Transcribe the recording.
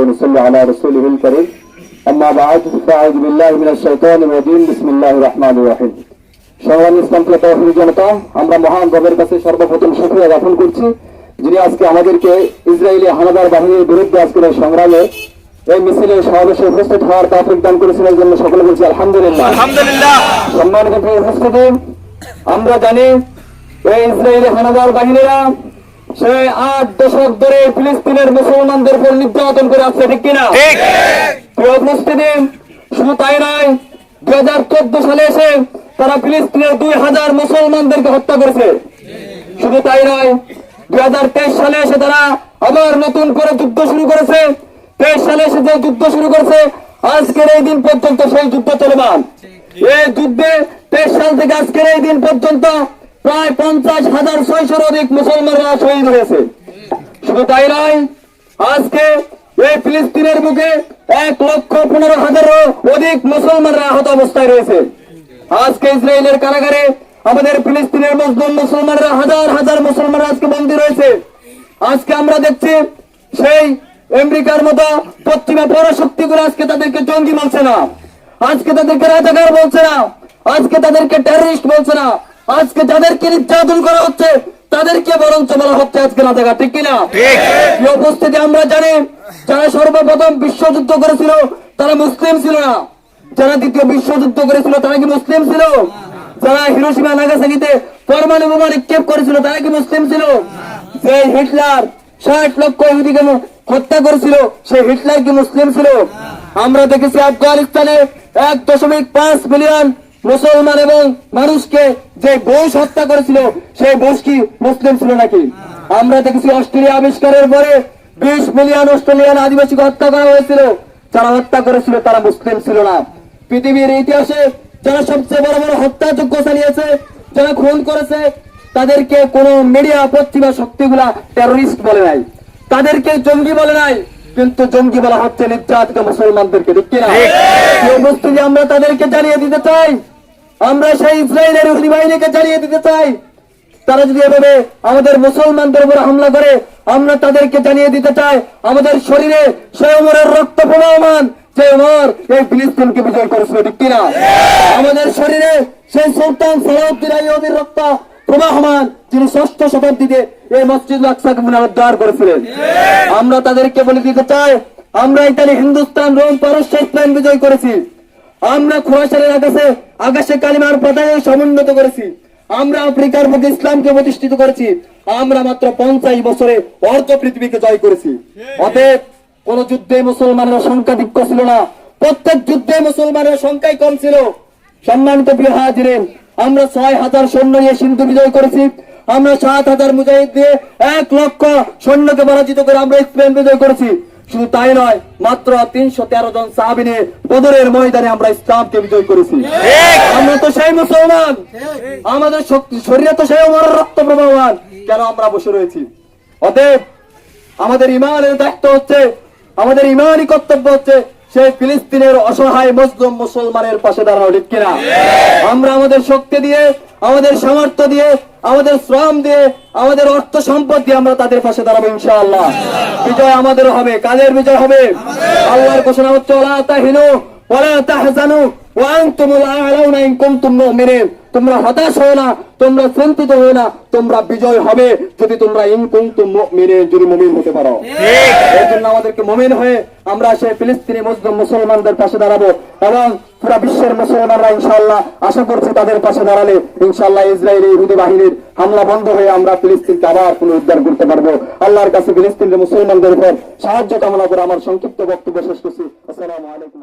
ونصلي على رسوله الكريم أما بعد فأعوذ بالله من الشيطان الرجيم بسم الله الرحمن الرحيم সংগ্রামী ইসলাম প্রিয় তহবিল জনতা আমরা মহান রবের কাছে সর্বপ্রথম শুক্রিয়া জ্ঞাপন করছি যিনি আজকে আমাদেরকে ইসরায়েলি হানাদার বাহিনীর বিরুদ্ধে আজকের এই সংগ্রামে এই মিছিলে সমাবেশে উপস্থিত হওয়ার তাফিক দান করেছেন এর জন্য সকলে বলছি আলহামদুলিল্লাহ আলহামদুলিল্লাহ সম্মানিত প্রিয় উপস্থিতি আমরা জানি এই ইসরায়েলি হানাদার বাহিনীরা সে আট দশক ধরে ফিলিস্তিনের মুসলমানদের উপর নির্যাতন করে আসছে ঠিক কিনা? শুধু তাই নয় দুই হাজার চোদ্দ সালে এসে তারা ফিলিস্তিনের দুই হাজার মুসলমানদেরকে হত্যা করেছে। শুধু তাই নয় দুই হাজার তেইশ সালে এসে তারা আবার নতুন করে যুদ্ধ শুরু করেছে। তেইশ সালে এসে যে যুদ্ধ শুরু করেছে আজকের এই দিন পর্যন্ত সেই যুদ্ধ চলমান। এই যুদ্ধে তেইশ সাল থেকে আজকের এই দিন পর্যন্ত প্রায় পঞ্চাশ হাজার ছয়শোর অধিক মুসলমানরা শহীদ হয়েছে। শুধু তাই নয়, আজকে এই ফিলিস্তিনের বুকে এক লক্ষ পনেরো হাজারও অধিক মুসলমানরা আহত অবস্থায় রয়েছে। আজকে ইসরায়েলের কারাগারে আমাদের ফিলিস্তিনের মুসলিম মুসলমানরা হাজার হাজার মুসলমানরা আজকে বন্দী রয়েছে। আজকে আমরা দেখছি সেই আমেরিকার মতো পশ্চিমা পরাশক্তিগুলো আজকে তাদেরকে জঙ্গি বলছে না। আজকে তাদেরকে রাজাকার বলছে না। আজকে তাদেরকে টেররিস্ট বলছে না। আজকে যাদেরকে নির্যাতন করা হচ্ছে তাদেরকে বরঞ্চ বলা হচ্ছে আজকে রাজাকার ঠিক কিনা? এই উপস্থিতি আমরা জানি যারা সর্বপ্রথম বিশ্বযুদ্ধ করেছিল তারা মুসলিম ছিল না। যারা দ্বিতীয় বিশ্বযুদ্ধ করেছিল তারা কি মুসলিম ছিল? যারা হিরোসীমা নাগাসাকিতে পরমাণু বোমা নিক্ষেপ করেছিল তারা কি মুসলিম ছিল? যে হিটলার ষাট লক্ষ ইহুদিকে হত্যা করেছিল সেই হিটলার কি মুসলিম ছিল? আমরা দেখেছি আফগানিস্তানে এক দশমিক পাঁচ মিলিয়ন মুসলমান এবং মানুষকে যে বৌষ হত্যা করেছিল সেই বৌষ কি মুসলিম ছিল নাকি? আমরা দেখেছি অস্ট্রেলিয়া আবিষ্কারের পরে বিশ মিলিয়ন অস্ট্রেলিয়ান আদিবাসীকে হত্যা করা হয়েছিল। যারা হত্যা করেছিল তারা মুসলিম ছিল না। পৃথিবীর ইতিহাসে যারা সবচেয়ে বড় বড় হত্যাযজ্ঞ চালিয়েছে যারা খুন করেছে তাদেরকে কোন মিডিয়া পশ্চিমা শক্তিগুলা টেররিস্ট বলে নাই। তাদেরকে জঙ্গি বলে নাই কিন্তু জঙ্গি বলা হচ্ছে নির্যাতিত মুসলমানদেরকে ঠিক কিনা? আমরা তাদেরকে জানিয়ে দিতে চাই। আমরা সেই ইসরায়েলের ইহুদি বাহিনীকে জানিয়ে দিতে চাই। তারা যদি এভাবে আমাদের মুসলমানদের উপর হামলা করে, আমরা তাদেরকে জানিয়ে দিতে চাই। আমাদের শরীরে সে উমরের রক্ত প্রবাহমান যে এই ফিলিস্তিনকে বিজয় করেছিল, ঠিক কিনা? আমাদের শরীরে সেই সুলতান রক্ত প্রবাহমান যিনি ষষ্ঠ শতাব্দীতে এই মসজিদ আকসাকে পুনরুদ্ধার করেছিলেন। আমরা তাদেরকে বলে দিতে চাই, আমরা ইতালি, হিন্দুস্তান, রোম, পারস্য, স্পেন বিজয় করেছি। আমরা খোরাসানের আকাশে আকাশে কালিমার পতাকা সমুন্নত করেছি। আমরা আফ্রিকার মধ্যে ইসলামকে প্রতিষ্ঠিত করেছি। আমরা মাত্র পঞ্চাশ বছরে অর্ধ পৃথিবীকে জয় করেছি। অতএব কোন যুদ্ধে মুসলমানেরা সংখ্যাধিক্য ছিল না। প্রত্যেক যুদ্ধে মুসলমানের সংখ্যাই কম ছিল। সম্মানিত প্রিয় হাজিরেন, আমরা ছয় হাজার সৈন্য নিয়ে সিন্ধু বিজয় করেছি। আমরা সাত হাজার মুজাহিদ দিয়ে এক লক্ষ সৈন্যকে পরাজিত করে আমরা স্পেন বিজয় করেছি। শুধু তাই নয় মাত্র তিনশো তেরো জন সাহাবিনে বদরের ময়দানে আমরা ইসলামকে বিজয় করেছি। আমরা তো সেই মুসলমান। আমাদের শক্তি শরীরে তো সেই আমার রক্ত প্রবাহমান। কেন আমরা বসে রয়েছি? অতএব আমাদের ইমানের দায়িত্ব হচ্ছে আমাদের ইমানই কর্তব্য হচ্ছে সেই ফিলিস্তিনের অসহায় মুসলিম মুসলমানের পাশে দাঁড়ানো, ঠিক কিনা? আমরা আমাদের শক্তি দিয়ে, আমাদের সামর্থ্য দিয়ে, আমাদের শ্রম দিয়ে, আমাদের অর্থ সম্পদ দিয়ে আমরা তাদের পাশে দাঁড়াবো, ইনশাআল্লাহ। বিজয় আমাদের হবে, কাদের বিজয় হবে? আল্লাহর ঘোষণা হচ্ছে ওলা তাহিনু ওলা তাহজানু ওয়ান্তুমুল আ'লাউনা ইন কুনতুম মুমিনিন। তোমরা হতাশ হও না তোমরা চিন্তিত হও না তোমরা বিজয় হবে যদি তোমরা ইন কুনতুম মুমিনিন যদি মুমিন হতে পারো। এই জন্য আমাদেরকে মুমিন হয়ে আমরা সেই ফিলিস্তিনি মুসলিম মুসলমানদের পাশে দাঁড়াবো এবং পুরো বিশ্বের মুসলমানরা ইনশাআল্লাহ আশা করছি তাদের পাশে দাঁড়ালে ইনশাআল্লাহ ইসরায়েলি ইহুদি বাহিনীর হামলা বন্ধ হয়ে আমরা ফিলিস্তিনকে আবার পুনরুদ্ধার করতে পারব। আল্লাহর কাছে ফিলিস্তিনের মুসলমানদের উপর সাহায্য কামনা করে আমার সংক্ষিপ্ত বক্তব্য শেষ করছি। আসসালামু আলাইকুম